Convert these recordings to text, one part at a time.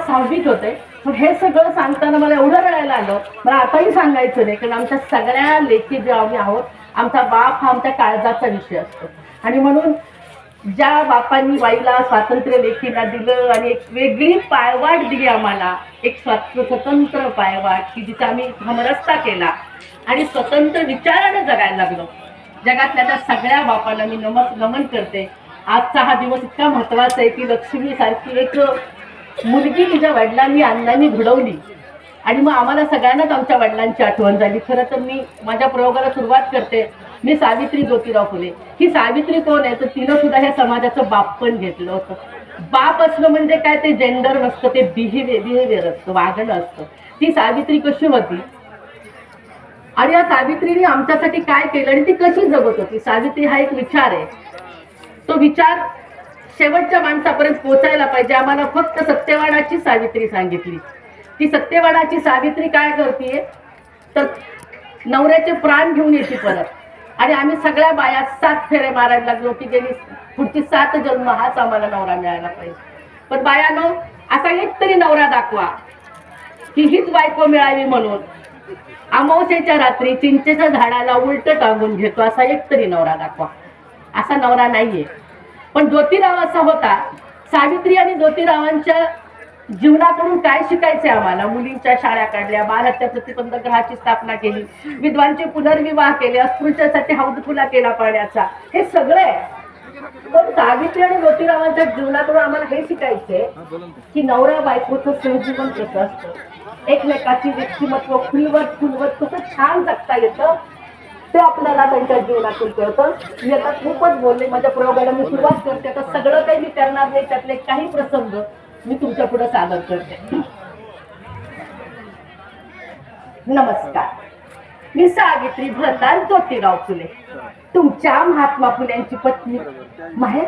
सहावीत होते. पण हे सगळं सांगताना मला एवढं रडायला आलं. मला आताही सांगायचं नाही कारण आमच्या सगळ्या लेखी जे आम्ही आहोत आमचा बाप हा आमच्या काळजाचा विषय असतो. आणि म्हणून ज्या बापांनी बाईला स्वातंत्र्य लेखीला दिलं आणि एक वेगळी पायवाट दिली आम्हाला एक स्वात स्वतंत्र पायवाट की जिचा आम्ही हमरस्ता केला आणि स्वतंत्र विचारानं जगायला लागलो. जगातल्या त्या सगळ्या बापांना मी नमन नमन करते. आजचा हा दिवस इतका महत्त्वाचा आहे की लक्ष्मीसारखी एक मुलगी तिच्या वडिलांनी अण्णांनी घडवली. आणि मग आम्हाला सगळ्यांनाच आमच्या वडिलांची आठवण झाली. खरं तर मी माझ्या प्रयोगाला सुरुवात करते. मी सावित्री ज्योतिराव फुले. ही सावित्री कोण आहे? तर तिनं सुद्धा ह्या समाजाचं बाप पण घेतलं होतं. बाप असणं म्हणजे काय? ते जेंडर नसतं ते बिहेवियर बिहेवियर असतं वागणं असतं. ती सावित्री कशी होती? आणि या सावित्रीने आमच्यासाठी काय केलं? आणि ती कशी जगत होती? सावित्री हा एक विचार आहे. तो विचार शेवटच्या माणसापर्यंत पोचायला पाहिजे. आम्हाला फक्त सत्यवाडाची सावित्री सांगितली. ती सत्यवाडाची सावित्री काय करते तर नवऱ्याचे प्राण घेऊन येते परत. आणि आम्ही सगळ्या बाया सात फेरे मारायला लागलो की गेली. पुढची सात जन्म हाच आम्हाला नवरा मिळायला पाहिजे. पण बायानो असा एक तरी नवरा दाखवा. की हीच बायको मिळावी म्हणून. अमावस्याच्या रात्री चिंचेच्या झाडाला उलट टांगून घेतो. असा एक तरी नवरा दाखवा. असा नवरा नाहीये. पण ज्योतिराव असा होता. सावित्री आणि ज्योतिरावांच्या जीवनाकडून काय शिकायचे आम्हाला? मुलींच्या शाळा काढल्या बालहत्या प्रतिबंधगृहाची स्थापना केली विद्वांचे पुनर्विवाह केले अस्पृश्यासाठी हौद खुला केला पाण्याचा. हे सगळं आहे पण सावित्री आणि ज्योतिरावांच्या जीवनाकडून आम्हाला हे शिकायचंय की नवरा बायकोचं सहजीवन कसं असतं? एकमेकाची व्यक्तिमत्व खुलवत खुलवत कसं छान जगता येतं? आपल्याला त्यांच्या जीवनातून कळतं. मी आता खूपच बोलले माझ्या प्रयोगाला मी सुरुवात करते. आता सगळं काही मी करणार नाही. त्यातले काही प्रसंग मी तुमच्यापुढे सादर करते. नमस्कार. मी सावित्री भरतार ज्योतिराव फुले. तुमच्या महात्मा फुल्यांची पत्नी. माहेर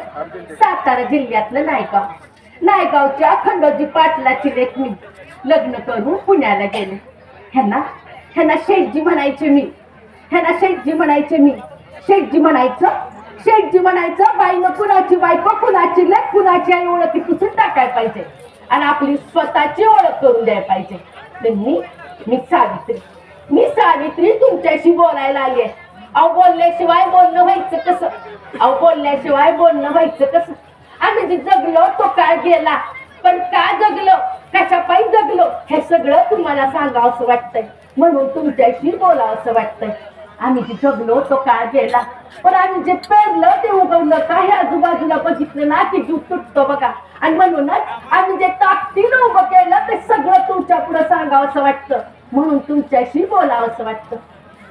सातारा जिल्ह्यातलं नायगाव. नायगावच्या खंडोजी पाटलाची लेख मी लग्न करून पुण्याला गेले. ह्यांना ह्यांना शेठजी म्हणायचे मी. ह्यांना शेठजी म्हणायचे मी. शेठजी म्हणायचं शेठजी म्हणायचं बाईनं कुणाची बायको कुणाची लेख कुणाची आई ओळखी पुसून टाकायला पाहिजे. आणि आपली स्वतःची ओळख करून द्यायला पाहिजे. तर मी मी सावित्री. मी सावित्री तुमच्याशी बोलायला आली आहे. अहो बोलल्याशिवाय बोलणं व्हायचं कसं? अहो बोलल्याशिवाय बोलणं व्हायचं कसं? आम्ही जे जगलो तो काळ गेला. पण का जगलो? कशा पायी जगलो? हे सगळं तुम्हाला सांगावं असं वाटतंय. म्हणून तुमच्याशी बोलावं असं वाटतंय. आम्ही जे जगलो तो काळ गेला. पण आम्ही जे पेरलं ते उगवलं. काही आजूबाजूला बघितलं ना की जीव तुटतो बघा. आणि म्हणूनच आम्ही जे ताकदीनं उभं केलं ते सगळं तुमच्यापुढे सांगावं असं वाटतं. म्हणून तुमच्याशी बोलावं असं वाटतं.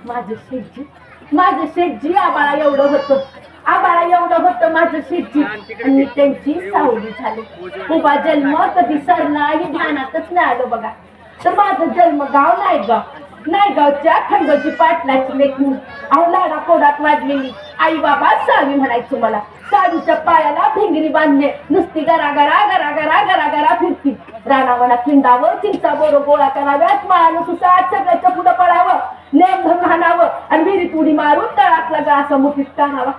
माझं शेठजी माझं शेठजी आबाळा एवढं होतं. आबाळा एवढं होतं माझं शेठजी. आणि त्यांची सावली झाली. उभा जन्म कधी सरला आणि ध्यानातच नाही आलं बघा. तर माझं जन्म गाव नायगाव नायगावच्या खंडोजी पाटलाची लेखणी अहो लाडा कोडात वाजलेली आई बाबा सावी म्हणायचो मला. सावीच्या पायाला भिंगरी बांधणे नुसती गरा गरा गरा गरा गरा गरा फिरती. राणावना खिंडावं चिंचा बोरो गोळा कराव्यात माळानं सुसाट सगळ्याच्या पुढं पडावं. नेम धरून हाणावं आणि विहिरीत उडी मारून तळातला गासा मुठीत टाणावा.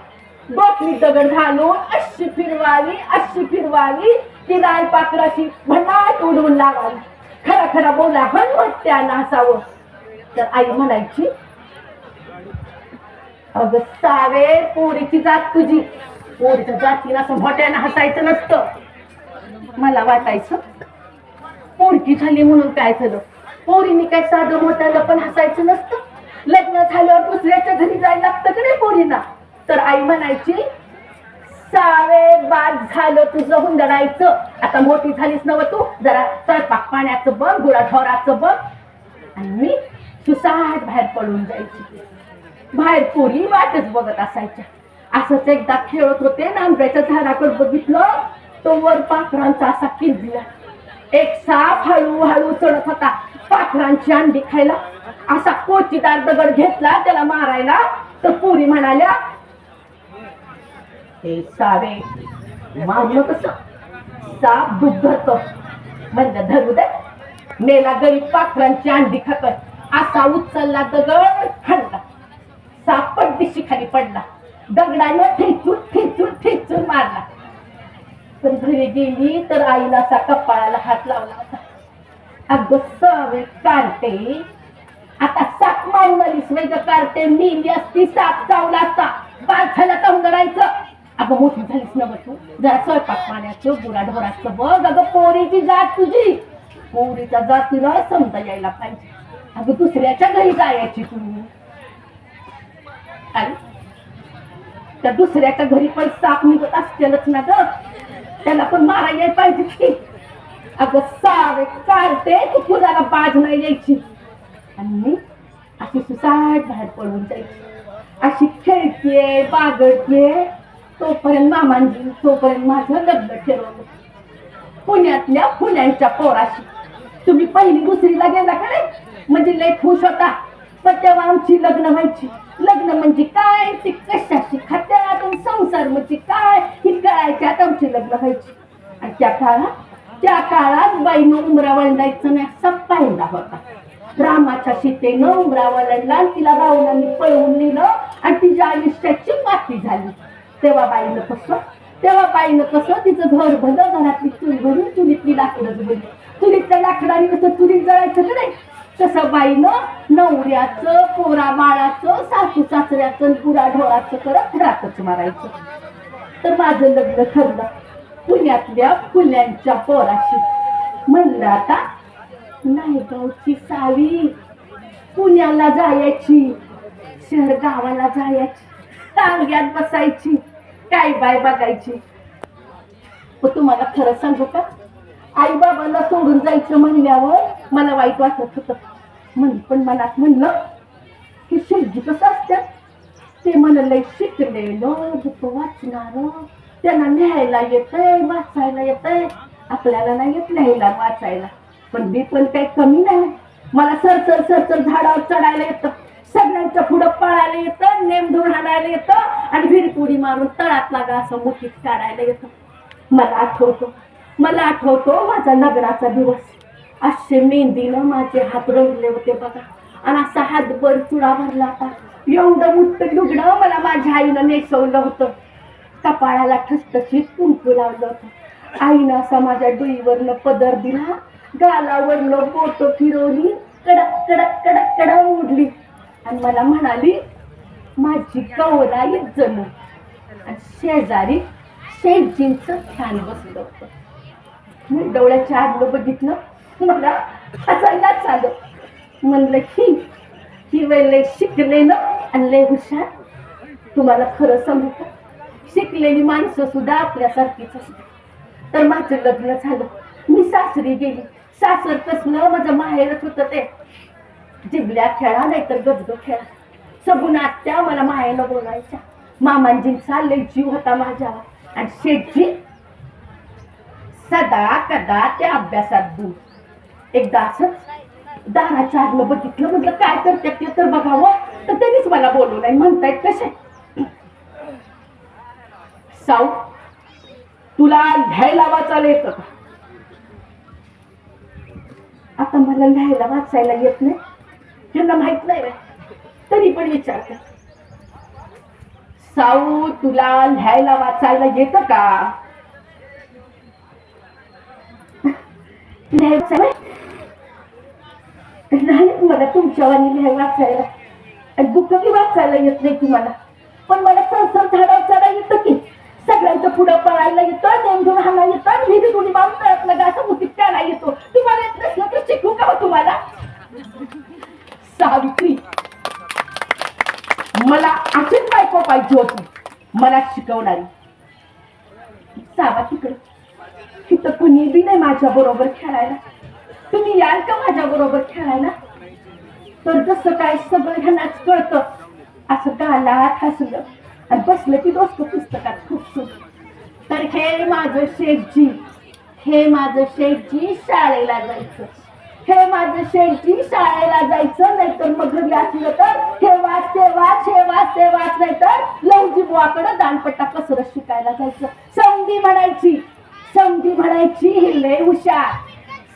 डोकली दगड घालून अशी फिरवावी अशी फिरवावी ती राय पाकराची भन्नाट उडवून लावावी. खरा खरा बोला हनवट्या नासावं. तर आई म्हणायची अगं सावे पोरीची जात तुझी. पोरीच्या जातीला असं मोठ्यानं हसायचं नसतं. मला वाटायचं पोरकी झाली म्हणून काय झालं? पोरीने काय साधं मोठ्याला पण हसायचं नसतं? लग्न झाल्यावर दुसऱ्याच्या घरी जायला लागतं का नाही पोरीना? तर आई म्हणायची सावे बाद झालं तुझं हुंदडायचं आता मोठी झालीस नव तू. जरा स्वयंपाक पाण्याचं बघ गुळाठोराचं बघ. आणि मी सुसाट बाहेर पडून जायची. बाहेर पोरी वाटच बघत असायच्या. असंच एकदा खेळत होते नांब्याच्या झाडाकडे बघितलं तो वर पाखरांचा असा किल्बिला एक साप हळूहळू चढत होता. पाखरांची अंडी खायला असा कोचीदार दगड घेतला त्याला मारायला. तर पुरी म्हणाल्या हे सावे मारलं कसं? साप दूध धरतो. म्हणजे धरू दे. मेला गरीब पाखरांची अंडी खाकत असा उचलला दगड हल्ला सापट दिशी खाली पडला. दगडानं ठेचून ठेचून ठेचून मारला. पण घरी गेली तर आईला असा कपाळाला हात लावला होता. अगं सवे काढते आता साप मारून आलीस वेग काढते नेली असती साप चावला असता पालथ्याला तंगडायचं अगं मोठी झालीस ना बघ तू. जरा स्वयंपाक पाण्याचं बुरा ढोराचं बघ. अगं पोरीची जात तुझी. पोरीच्या जातीला समजा यायला पाहिजे. अगं दुसऱ्याच्या घरी जायची तू त्या दुसऱ्याच्या घरी पण साप निघत असतेलच ना ग. त्याला पण मारा यायला पाहिजे की. अगं सावे काढते तू कुणाला बाज नाही यायची. आणि मी अशी सुसाट बाहेर पडून जायची. अशी खेळतीये बागडतीये तोपर्यंत मामांजी तोपर्यंत माझं लग्न ठरवलं. पुण्यातल्या पुण्याच्या पोराशी. तुम्ही पहिली दुसरीला गेला का नाही? म्हणजे लय खुश होता. पण तेव्हा आमची लग्न व्हायची. लग्न म्हणजे काय? ती कशाशी खात्यात संसार म्हणजे काय? ही कळायच्यात आमची लग्न व्हायची. आणि त्या काळात त्या काळात बाईनं उमरा वळणायचं नाही असा पाहिला होता. रामाच्या सीतेनं उमरा वळणला आणि तिला रावणाने पळवून नेलं आणि तिच्या आयुष्याची माती झाली. तेव्हा बाईनं कसं? तेव्हा बाईनं कसं? तिचं घर भलं घरातली चुली भरून चुलीतली लाकडं भरली चुलीतल्या लाकडाने कसं चुलीत जळायचं का नाही? तसं बाईनं नवऱ्याचं पोरा बाळाचं सासू सासऱ्याचं पुरा ढोळाचं करत रातच मारायचं. तर माझं लग्न ठरलं. पुण्यातल्या फुल्यांच्या पोराशी. म्हणलं आता नायगावची सावी पुण्याला जायची शहर गावाला जायची. टांग्यात बसायची काय बाय बघायची. तुम्हाला खरं सांगू का? आई बाबांना सोडून जायचं म्हणल्यावर मला वाईट वाटत होतं. म्हण पण मनात म्हणलं की शेवटी कसं असतं ते म्हणलंय शिकलेलं दुःख वाचणार. त्यांना लिहायला येतंय वाचायला येतंय. आपल्याला नाही येत लिहायला वाचायला. पण मी पण काही कमी नाही. मला सर सर सर सर झाडावर चढायला येतं. सगळ्यांच्या पुढं पळायला येतं नेम धरून आणायला येतं आणि भिरपुडी मारून तळात लागा असं मुठीत काढायला येतं. मला आठवतो. मला आठवतो माझा नगराचा दिवस. असे मेहंदीनं माझे हात रंगले होते बघा. आणि असा हातभर चुडा भरला होता. एवढं मोठं लुगडं मला माझ्या आईनं नेसवलं होतं. कपाळाला ठसठशीत कुंकू लावलं होतं. आईनं असा माझ्या डोईवरनं पदर दिला. गालावरनं बोट फिरवली. कडक कडक कडक कडक उडली आणि मला म्हणाली माझी गौरा येत जणू. आणि शेजारी शेजींचं छान बसलं होतं. मी डोळ्याच्या आडलं बघितलं. मला हसायला आलं म्हणलं की ही वेळ लय शिकले ना आणि लय हुशार. तुम्हाला खरं सांगू का? शिकलेली माणसं सुद्धा आपल्यासारखीच असतात. तर माझं लग्न झालं. मी सासरी गेली. सासर कसलं माझं माहेरच होतं ते. जिबल्या खेळा नाहीतर गजग खेळा. सगून आत्या मला माहेरनं बोलायच्या. मामांजींचा लय जीव होता माझ्यावर. आणि शेटजी सदा कदा त्या अभ्यासात दूर. एकदा असंच दाराच्या आगलं बघितलं म्हटलं काय करते ते तर बघावं. तर त्यांनीच मला बोलू नाही म्हणतायत कसे साऊ तुला लिहायला वाचायला येतं का? आता मला लिहायला वाचायला येत नाही. त्यांना माहीत नाही रे तरी पण विचारते साऊ तुला लिहायला वाचायला येतं का? लिहायचं तुम्हाला तुमच्यावानी लिहाय वाचायला. आणि बुक बी वाचायला येत नाही तुम्हाला. पण मला संसार झाडा चढा येतं की सगळ्यांचं पुढं पळायला येतं नेमधून हाणा येतं आणि कुणी दोन्ही मारून तळ्यातला गासा मुठीत त्याला येतो. तुम्हाला येत नसलं तर शिकू का हो तुम्हाला? सावित्री मला अशीच बायको पाहिजे होती मला शिकवणारी. सावा तिकडे. तिथं कुणी बी नाही माझ्या बरोबर खेळायला. तुम्ही याल का माझ्या बरोबर खेळायला? तर जसं काय सगळ्यांनाच कळतं. असं गालात हसलं. आणि बसलं की दोस्त पुस्तकात खूप सुट तर हे माझं शेठजी. हे माझं शेठजी शाळेला जायचं. हे माझं शेठजी शाळेला जायचं. नाहीतर मग घरी असलं तर हे वाच ते वाच हे वाच ते वाच. नाही तर लवजी बुवाकडं दानपट्टा कसरत शिकायला जायचं. समधी म्हणायची. समधी म्हणायची ही लय हुशार.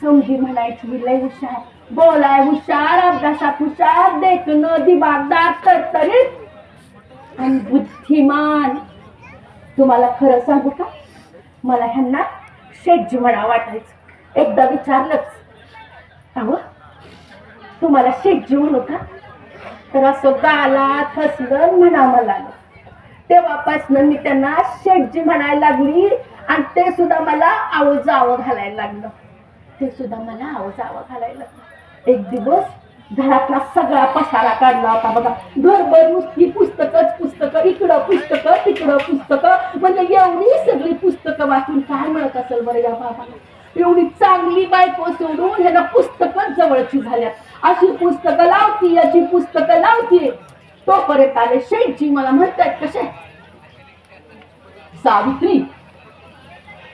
समधी म्हणायची ही लय हुशार. बोलाय हुशार अभ्यासात हुशार देखणं दिमागदार तरतरीत आणि बुद्धिमान. तुम्हाला खरं सांगू का? मला ह्यांना शेटजी म्हणा वाटायचं. एकदा विचारलंच. अहो तुम्हाला शेटजी म्हणू का तर असं गालात हसलं म्हणा मला. तेव्हापासून मी त्यांना शेटजी म्हणायला लागली आणि ते सुद्धा मला आवजावं घालायला लागलं. ते सुद्धा मला आवजावं घालायला लागलं. एक दिवस घरातला सगळा पसारा काढला होता बघा. घरभर नुसती पुस्तकच पुस्तकं इकडं पुस्तकं तिकडं पुस्तकं. म्हणजे एवढी सगळी पुस्तकं वाचून काय म्हणत असेल बरं या बाबाला? एवढी चांगली बायको सोडून ह्याला पुस्तकं जवळची झाल्यात. अशी पुस्तकं लावती याची पुस्तकं लावती. तोपर्यंत आले शेठजी मला म्हणतात कसे सावित्री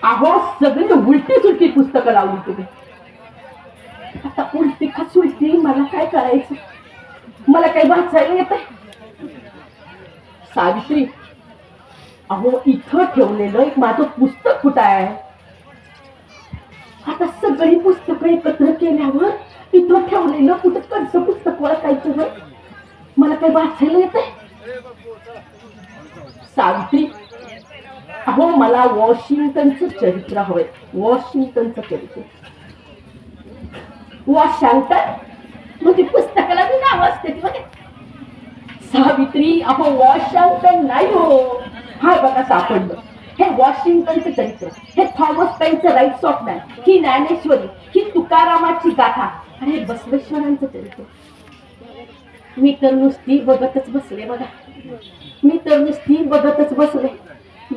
अहो सगळी उलटी सुलटी पुस्तकं लावली तुम्ही. आता उलटी का सुलटी मला काय करायचं? मला काही वाचायला येत सावित्री अहो इथं ठेवलेलं एक माझं पुस्तक कुठं आहे? आता सगळी पुस्तकं एकत्र केल्यावर इथं ठेवलेलं कुठं कसं पुस्तक वाचायचं होय मला काही वाचायला येत सावित्री अहो मला वॉशिंग्टनचं चरित्र हवंय. वॉशिंग्टनचं चरित्र. वाशांतर मग म्हणजे ती पुस्तकाला मी नाव असते ती बघा. सावित्री अहो वॉशिंग्टन नाही हो. हा बघा सापडलं. हे वॉशिंग्टनचं चरित्र. हे थॉमस पेनचं राईट्स ऑफ मॅन. ही ज्ञानेश्वरी. ही तुकारामाची गाथा. आणि हे बसवेश्वरांचं चरित्र. मी तर नुसती बघतच बसले बघा. मी तर नुसती बघतच बसले.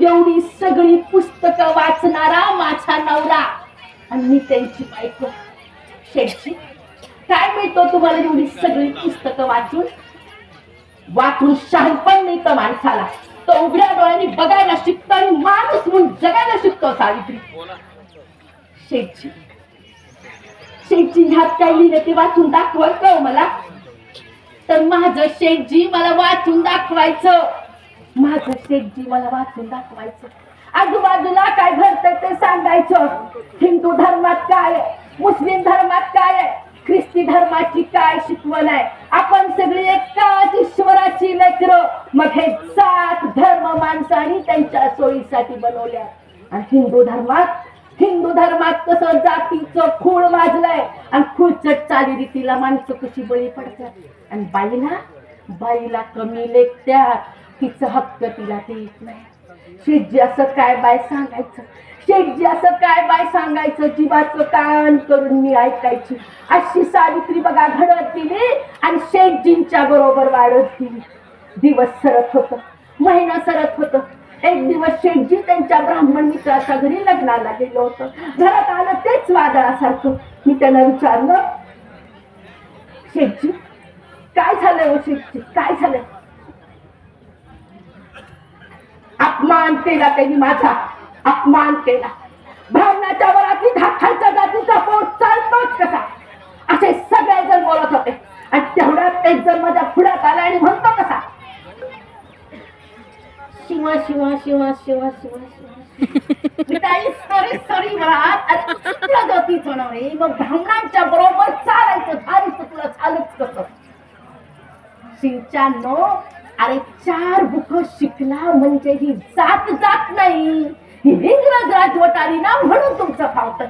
एवढी सगळी पुस्तकं वाचणारा माझा नवरा. आणि मी त्यांची बायको. शेठची. काय मिळतो तुम्हाला एवढी सगळी पुस्तकं वाचून? वाचून शहाणपण नाही तर माणसाला. तो उघड्या डोळ्यांनी बघायला शिकतो आणि माणूस म्हणून जगायला शिकतो सावित्री. शेठजी शेठजी ह्यात काय लिहिलं ते वाचून दाखवाल का हो मला? तर माझं शेठजी मला वाचून दाखवायचं. माझं शेठजी मला वाचून दाखवायचं. आजूबाजूला काय घडतंय ते सांगायचं. हिंदू धर्मात काय? मुस्लिम धर्मात काय आहे? ख्रिस्ती धर्माची काय शिकवण आहे? आपण सगळी एकाच ईश्वराची लेकरं. मग हे सात धर्म माणसाने त्यांच्या सोयीसाठी बनवल्या. आणि हिंदू धर्मात हिंदू धर्मात कसं जातीचं खूळ वाजलंय आणि खूळचट चालीरीतीला माणसं कशी बळी पडतात? आणि बाईला बाईला कमी लेखत्यात. तिचं हक्क तिला देत नाही. शेठजी असं काय बाय सांगायचं? शेठजी असं काय बाय सांगायचं? जीवाचं कान करून मी ऐकायची. अशी सावित्री बघा घडत गेली आणि शेठजींच्या बरोबर वाढत गेली. दिवस सरत होत महिना सरत होत. एक दिवस शेठजी त्यांच्या ब्राह्मण मित्राच्या घरी लग्नाला गेलो होतं. घरात आलं तेच वादळासारखं. मी त्यांना विचारलं शेठजी काय झालंय हो शेठजी? काय झालंय? अपमान केला त्यांनी माझा. अपमान केला. ब्राह्मणाच्या वरातली धाखांच्या जातीचा पोट चालतोच कसा? असे सगळे जण बोलत होते. आणि तेवढ्यात एक जण माझ्या पुढ्यात आला आणि म्हणतो कसा? शिवा शिवा शिवा शिवा शिवा शिवा. सॉरी सॉरी प्रगतीच नव्हे मग ब्राह्मणांच्या बरोबर चालायचं धारीचं तुला चालूच कसं शिवच्यानो अरे चार बुक शिकला म्हणजे ही जात जात नाही. ही इंग्रज राजवट आली ना म्हणून तुमचं फावत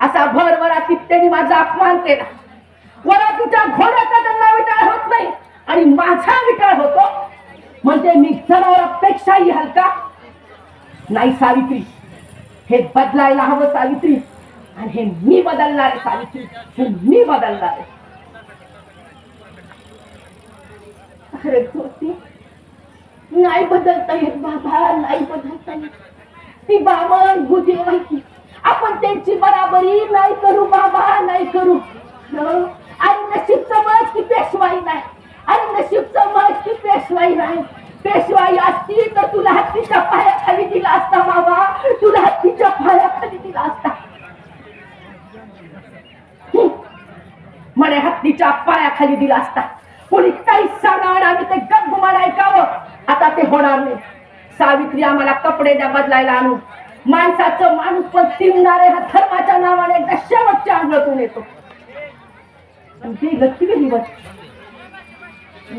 असा भर वरा तिप्तेने माझा अपमान केला. वरातीच्या घोड्याचा त्यांना विटाळ होत नाही आणि माझा विटाळ होतो. म्हणजे मी जनावरापेक्षाही हलका. नाही सावित्री हे बदलायला हवं सावित्री. आणि हे मी बदलणार आहे सावित्री. हे मी बदलणार आहे. अरे नाही बदलता येत बाबा नाही बदलता येत. ती बाबा बुद्धी माहिती. आपण त्यांची बराबरी नाही करू बाबा नाही करू. आणि नशीब मत की पेशवाई नाही. आणि नशीब मत की पेशवाई नाही. पेशवाई असती तर तुला हत्तीच्या पायाखाली दिला असता बाबा. तुला हत्तीच्या पायाखाली दिला असता. म्हणे हत्तीच्या पायाखाली दिला असता. कोणी काही सांगा आम्ही ते गप्प ऐकावं. आता ते होणार नाही. सावित्री आम्हाला कपडे द्या बदलायला आणू. माणसाचं माणूस पण तिमणारे हा धर्माच्या नावाने एकदा शेवटच्या अंगणातून येतो. आणि ते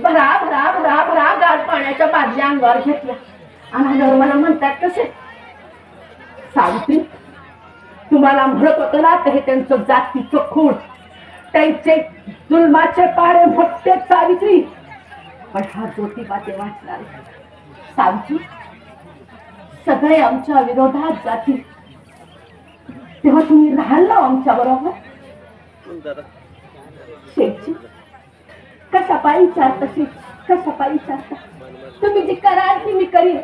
भरा भरा भरा भरा गार पाण्याच्या बादल्या अंगावर घेतल्या. आणि धर्माला म्हणतात कसे? सावित्री तुम्हाला म्हणत होतं ना तर हे त्यांचं जातीचं खूण. त्यांचे जुलमाचे पारे मोठे सावित्री. पण हा ज्योतिबा तेव्हा वाचणार सावित्री सगळे आमच्या विरोधात जातील. तेव्हा तुम्ही राहाल ना आमच्या बरोबर? शेठजी कशा पायी विचारता शेठ? कशा पायी विचारता तुम्ही जे कराल ती मी करीन.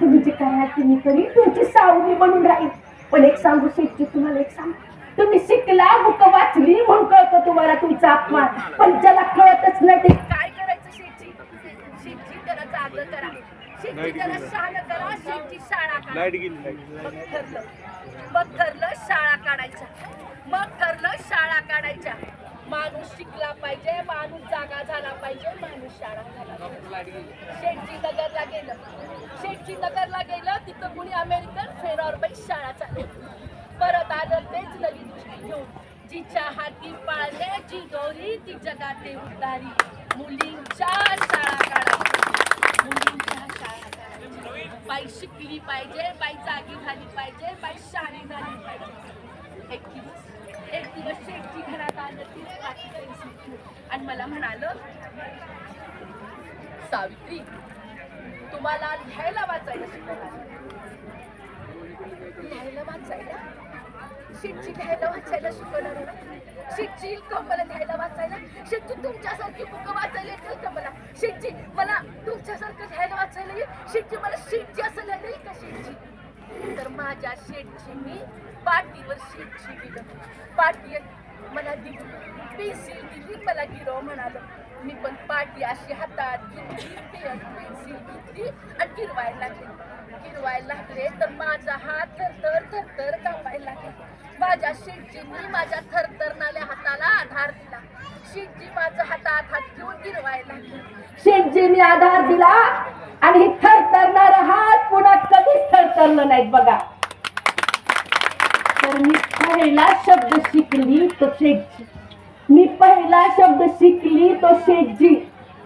तुम्ही जे कराल ती मी करीन. तुमची सावली बनून राहील पण एक सांगू शेठजी तुम्हाला एक सांग. तुम्ही शिकला बुक वाचली म्हणून कळतं तुम्हाला तुमचा अपमान. पण ज्याला कळतच नाही ते काय करायचं शेठजी शेठजी त्याला जागं करा शेठजी त्याला शान करा शेठजी शाळा करा लाइट गेली. मग ठरलं. शाळा काढायच्या. मग ठरलं शाळा काढायच्या. माणूस शिकला पाहिजे माणूस जागा झाला पाहिजे माणूस शाळा झाला. शेठजी नगरला गेलं. शेठजी नगरला गेलं तिथं कुणी अमेरिकन फेरॉर बाई शाळा चालू परत आलं तेच नवी दृष्टी घेऊन. जिच्या हाती पाळले जी गौरी ती जगाते उद्धारी. मुलींच्या शाळा काढायच्या मुलींच्या बाई शिकली पाहिजे बाई जागी झाली पाहिजे बाई शाणी झाली पाहिजे. एक दिवस एक दिवस शेठची घरात आलं तीच पाठी आणि मला म्हणालं सावित्री तुम्हाला लिहायला वाचायला शिकवणार लिहायला वाचायला? शेठची लिहायला वाचायला शिकवणार ना? शेठची का मला लिहायला वाचायला. शेटची तुमच्यासारखी बुक वाचायला येतील का मला? शेठची मला तुमच्यासारखं लिहायला वाचायला येईल? शेटची मला शेटची असं लिहायला येईल का शेठची तर माझ्या शेटची मी पाठीवर शेटची दिलं. पाठी मला दिली. पेन्सिल दिली मला गिरो म्हणालं. मी पण पाठी अशी हातात घेतली पेन पेन्सिल घेतली आणि गिरवायला लागली. गिरवायला लागले तर माझा हात थरथर थरथर कापायला लागला. माझ्या शेठजींनी माझ्या थरथरणाऱ्या हाताला आधार दिला. शेटजी माझा हातात हात घेऊन गिरवायला लागले. आधार दिला आणि थर थरथरणारा हात पुन्हा कधीच थरथरलं नाहीत बघा. तर मी पहिला शब्द शिकली तो शेठजी. मी पहिला शब्द शिकली तो शेठजी.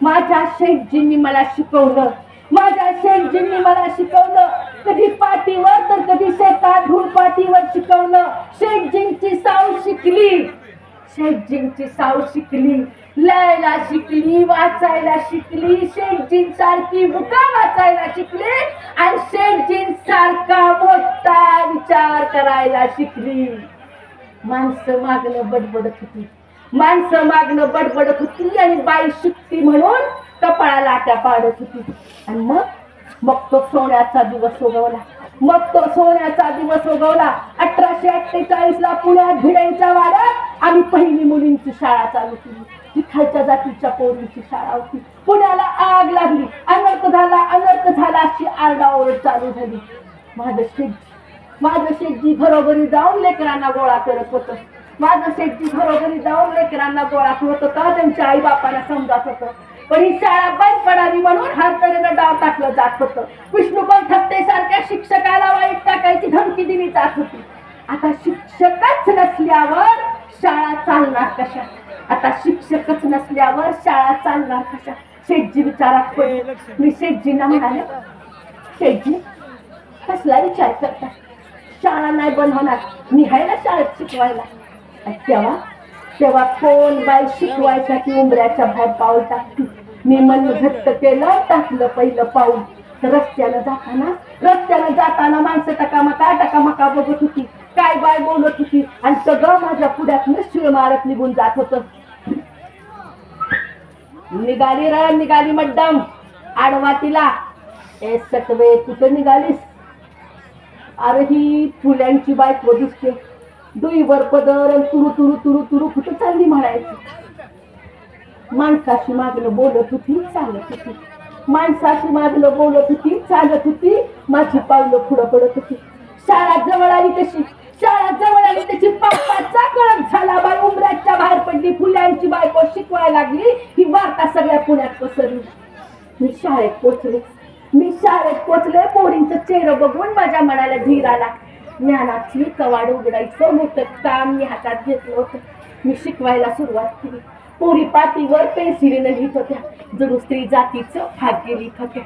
माझ्या शेठजींनी मला शिकवलं. माझ्या शेठजींनी मला शिकवलं कधी पाठीवर तर कधी शेतात धूळपाटीवर शिकवलं. शेठजींची साव शिकली. शेठजींची साव शिकली. लिहायला शिकली वाचायला शिकली. शेठजींसारखी बुका वाचायला शिकली. आणि शेठजींसारखा मोठा विचार करायला शिकली. माणसं मागणं बडबडत होती. माणसं मागणं बडबडत होती आणि बाई शिकती म्हणून कपाळाला आट्या पाडत होती. आणि मग मग तो सोन्याचा दिवस उगवला. मग तो सोन्याचा दिवस उगवला. अठराशे अठ्ठेचाळीस ला पुण्यात भिडेंच्या वाड्यात आम्ही पहिली मुलींची शाळा चालू केली. ती खालच्या जातीच्या पोरींची शाळा होती. पुण्याला आग लागली. अनर्थ झाला अनर्थ झाला अशी आरडाओरड चालू झाली. माझं शेठजी माझं शेठजी घरोघरी जाऊन लेकरांना गोळा करत होतं. माझं शेठजी घरोघरी जाऊन लेकरांना गोळा करत होता त्यांच्या आई बापाला समजत होतं. पण ही शाळा बंद पडावी म्हणून हर तऱ्हेनं डाव टाकलं जात होतं. विष्णुपंत थत्ते सारख्या शिक्षकाला वाईट टाकायची धमकी दिली जात होती. आता शिक्षकच नसल्यावर शाळा चालणार कशा? आता शिक्षकच नसल्यावर शाळा चालणार कशा? शेठजी विचारात पडले. मी शेठजींना म्हणाले शेठजी कसला विचार करता? शाळा नाही बंद होणार. मी आहे ना शाळेत शिकवायला. तेव्हा तेव्हा कोण बाई शिकवायसाठी उंबऱ्याच्या बाहेर पाऊल टाकती? मी मन घट्ट केलं टाकलं पहिलं पाऊल. रस्त्याला रस्त्यानं जाताना रस्त्यानं जाताना माणसं टकामका टकामका बघत होती. काय बाय बोलत होती? आणि सगळं माझ्या पुढ्यात शिळ मारत निघून जात होत. निघाली र निघाली मड्डम. आडवा तिला. ए सटवे कुठं निघालीस? अरे ही फुल्यांची बायको दिसते. दुईवर पदर तुरु तुरु तुरु तुरु माणसाशी मागलं बोलत होती चालत होती. माणसाशी मागलं बोलत होती चालत होती. माझी पावलं पुढं पडत होती. शाळा जवळ आली तशी. शाळा जवळ आली त्याची पापाचा कळप झाला. बाय उमऱ्याच्या बाहेर पडली. फुल्यांची बायको शिकवायला लागली. ही वार्ता सगळ्या पुण्यात पसरली. मी शाळेत पोचले. मी शाळेत पोचले. पोरींचं चेहरं बघून माझ्या मनाला धीर आला. ज्ञानाची कवाड उघडायचं मोठं काम मी हातात घेतलं होतं. मी शिकवायला सुरुवात केली. पोरी पाटीवर पेन्सिलीनं लिहित होत्या. जणू स्त्री जातीचं भाग्य लिहित होत्या.